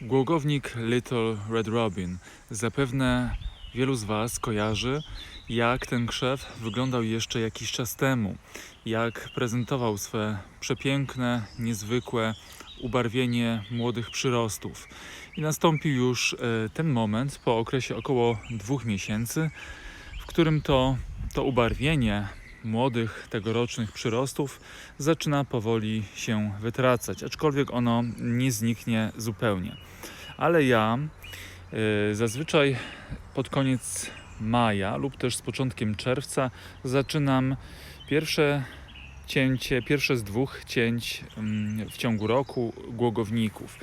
Głogownik Little Red Robin. Zapewne wielu z Was kojarzy, jak ten krzew wyglądał jeszcze jakiś czas temu. Jak prezentował swe przepiękne, niezwykłe ubarwienie młodych przyrostów. I nastąpił już e, ten moment po okresie około dwóch miesięcy, w którym to, to ubarwienie młodych tegorocznych przyrostów zaczyna powoli się wytracać, aczkolwiek ono nie zniknie zupełnie. Ale ja y, zazwyczaj pod koniec maja lub też z początkiem czerwca zaczynam pierwsze cięcie, pierwsze z dwóch cięć mm, w ciągu roku głogowników.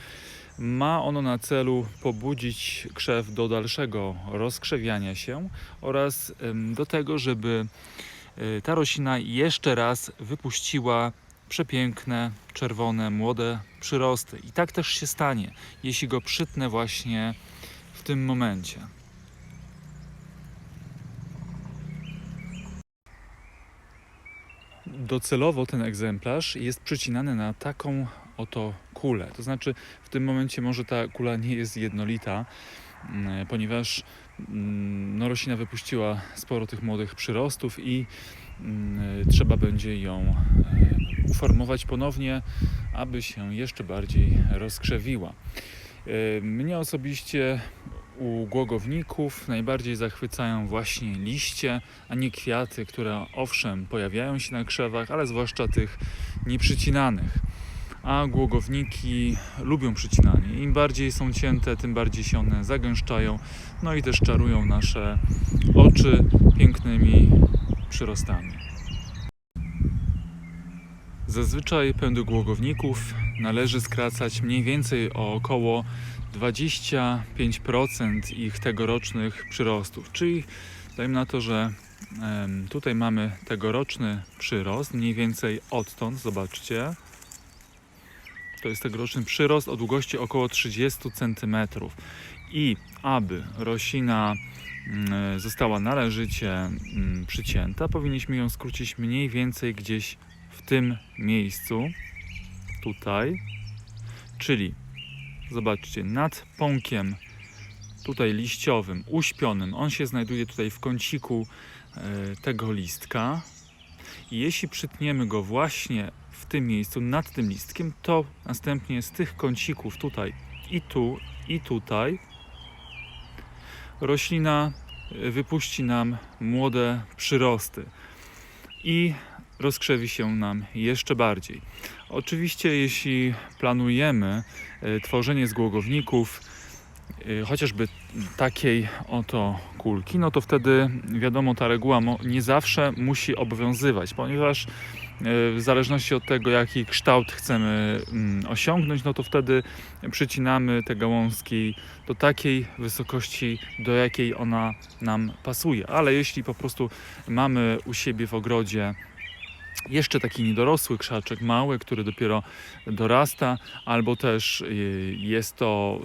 Ma ono na celu pobudzić krzew do dalszego rozkrzewiania się oraz do tego, żeby ta roślina jeszcze raz wypuściła przepiękne, czerwone, młode przyrosty. I tak też się stanie, jeśli go przytnę właśnie w tym momencie. Docelowo ten egzemplarz jest przycinany na taką oto kulę. To znaczy, w tym momencie może ta kula nie jest jednolita, ponieważ mm, no, roślina wypuściła sporo tych młodych przyrostów i mm, trzeba będzie ją e, uformować ponownie, aby się jeszcze bardziej rozkrzewiła. E, Mnie osobiście u głogowników najbardziej zachwycają właśnie liście, a nie kwiaty, które owszem pojawiają się na krzewach, ale zwłaszcza tych nieprzycinanych. A głogowniki lubią przycinanie. Im bardziej są cięte, tym bardziej się one zagęszczają, no i też czarują nasze oczy pięknymi przyrostami. Zazwyczaj pędy głogowników należy skracać mniej więcej o około 25% ich tegorocznych przyrostów. Czyli dajmy na to, że tutaj mamy tegoroczny przyrost, mniej więcej odtąd, zobaczcie. To jest tegoroczny przyrost o długości około 30 cm. I aby roślina mm, została należycie mm, przycięta, powinniśmy ją skrócić mniej więcej gdzieś w tym miejscu, tutaj, czyli zobaczcie, nad pąkiem tutaj liściowym, uśpionym, on się znajduje tutaj w kąciku e, tego listka. I jeśli przytniemy go właśnie w tym miejscu, nad tym listkiem, to następnie z tych kącików tutaj i tu, i tutaj roślina e, wypuści nam młode przyrosty i rozkrzewi się nam jeszcze bardziej. Oczywiście, jeśli planujemy e, tworzenie z głogowników, e, chociażby takiej oto kulki, no to wtedy wiadomo, ta reguła nie zawsze musi obowiązywać, ponieważ w zależności od tego, jaki kształt chcemy mm, osiągnąć, no to wtedy przycinamy te gałązki do takiej wysokości, do jakiej ona nam pasuje. Ale jeśli po prostu mamy u siebie w ogrodzie jeszcze taki niedorosły krzaczek, mały, który dopiero dorasta, albo też y, jest to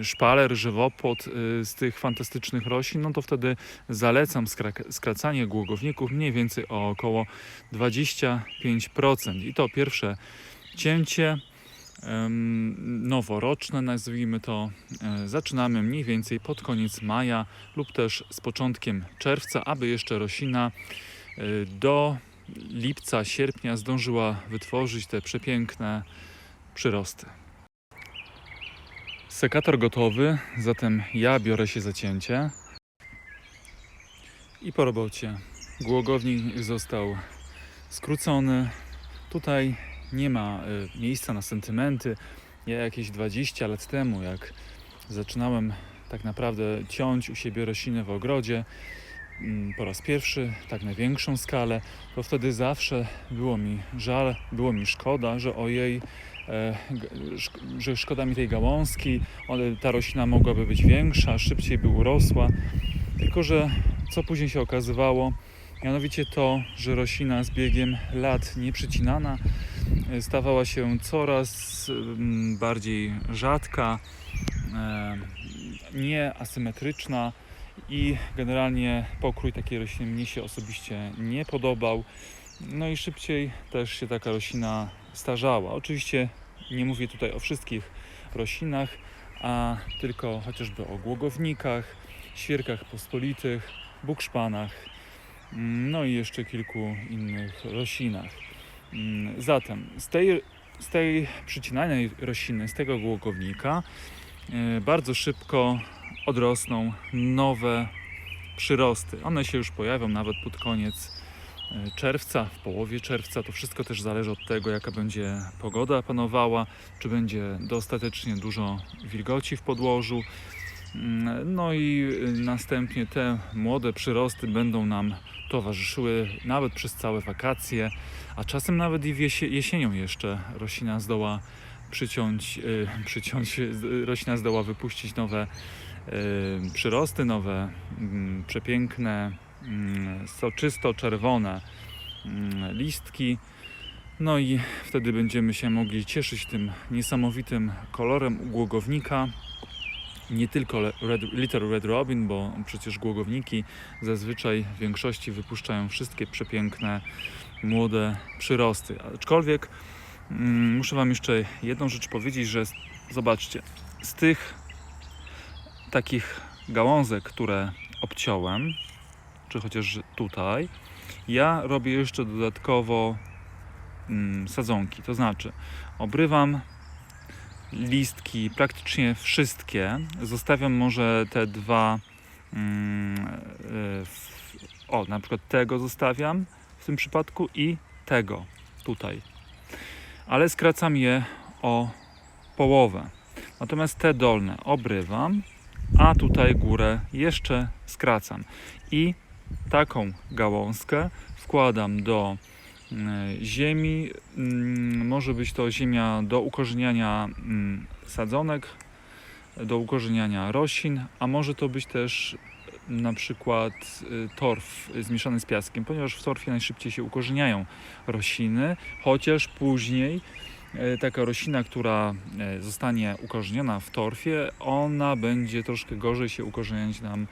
y, szpaler, żywopłot y, z tych fantastycznych roślin, no to wtedy zalecam skra- skracanie głogowników mniej więcej o około 25%. I to pierwsze cięcie noworoczne, nazwijmy to, e, zaczynamy mniej więcej pod koniec maja lub też z początkiem czerwca, aby jeszcze roślina e, do lipca, sierpnia zdążyła wytworzyć te przepiękne przyrosty. Sekator gotowy, zatem ja biorę się za cięcie. I po robocie. Głogownik został skrócony. Tutaj nie ma y, miejsca na sentymenty. Ja jakieś 20 lat temu, jak zaczynałem tak naprawdę ciąć u siebie rośliny w ogrodzie, po raz pierwszy, tak na większą skalę, to wtedy zawsze było mi żal, było mi szkoda, że ojej, e, że szkoda mi tej gałązki, ta roślina mogłaby być większa, szybciej by urosła. Tylko, że co później się okazywało, mianowicie to, że roślina z biegiem lat nieprzycinana e, stawała się coraz mm, bardziej rzadka, e, nieasymetryczna i generalnie pokrój takiej rośliny mnie się osobiście nie podobał. No i szybciej też się taka roślina starzała. Oczywiście nie mówię tutaj o wszystkich roślinach, a tylko chociażby o głogownikach, świerkach pospolitych, bukszpanach, mm, no i jeszcze kilku innych roślinach. Mm, Zatem z tej, z tej przycinanej rośliny, z tego głogownika, bardzo szybko odrosną nowe przyrosty. One się już pojawią nawet pod koniec e, czerwca, w połowie czerwca. To wszystko też zależy od tego, jaka będzie pogoda panowała, czy będzie dostatecznie dużo wilgoci w podłożu. Mm, No i y, następnie te młode przyrosty będą nam towarzyszyły nawet przez całe wakacje, a czasem nawet i jesienią jeszcze roślina zdoła przyciąć, y, przyciąć roślina zdoła wypuścić nowe y, przyrosty, nowe mm, przepiękne, mm, soczysto czerwone mm, listki. No i wtedy będziemy się mogli cieszyć tym niesamowitym kolorem głogownika. Nie tylko Red, Little Red Robin, bo przecież głogowniki zazwyczaj w większości wypuszczają wszystkie przepiękne młode przyrosty. Aczkolwiek muszę Wam jeszcze jedną rzecz powiedzieć, że zobaczcie, z tych takich gałązek, które obciąłem, czy chociaż tutaj, ja robię jeszcze dodatkowo mm, sadzonki. To znaczy, obrywam listki, praktycznie wszystkie. Zostawiam może te dwa. Mm, e, o, na przykład tego zostawiam w tym przypadku i tego tutaj. Ale skracam je o połowę. Natomiast te dolne obrywam, a tutaj górę jeszcze skracam. I taką gałązkę wkładam do mm, ziemi. Mm, Może być to ziemia do ukorzeniania mm, sadzonek, do ukorzeniania roślin, a może to być też na przykład y, torf zmieszany z piaskiem, ponieważ w torfie najszybciej się ukorzeniają rośliny, chociaż później e, taka roślina, która zostanie ukorzeniona w torfie, ona będzie troszkę gorzej się ukorzeniać nam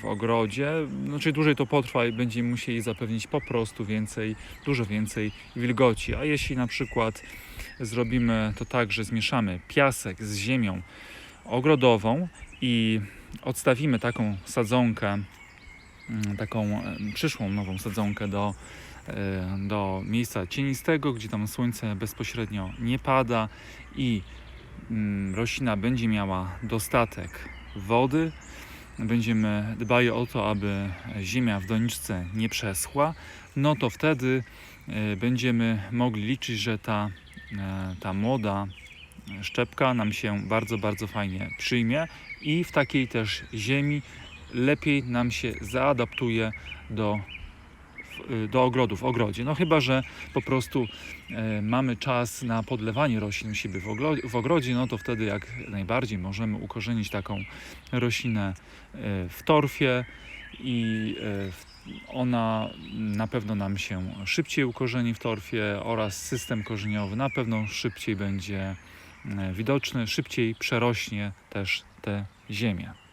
w ogrodzie. Znaczy dłużej to potrwa i będziemy musieli zapewnić po prostu więcej, dużo więcej wilgoci. A jeśli na przykład zrobimy to tak, że zmieszamy piasek z ziemią ogrodową i odstawimy taką sadzonkę, mm, taką e, przyszłą nową sadzonkę do, e, do miejsca cienistego, gdzie tam słońce bezpośrednio nie pada i mm, roślina będzie miała dostatek wody. Będziemy dbali o to, aby ziemia w doniczce nie przeschła, no to wtedy e, będziemy mogli liczyć, że ta, ta młoda szczepka nam się bardzo, bardzo fajnie przyjmie i w takiej też ziemi lepiej nam się zaadaptuje do, do ogrodu, w ogrodzie. No chyba, że po prostu e, mamy czas na podlewanie roślin siebie w, ogrodzie, no to wtedy jak najbardziej możemy ukorzenić taką roślinę e, w torfie i e, ona na pewno nam się szybciej ukorzeni w torfie oraz system korzeniowy na pewno szybciej będzie widoczny, szybciej przerośnie też tę ziemię.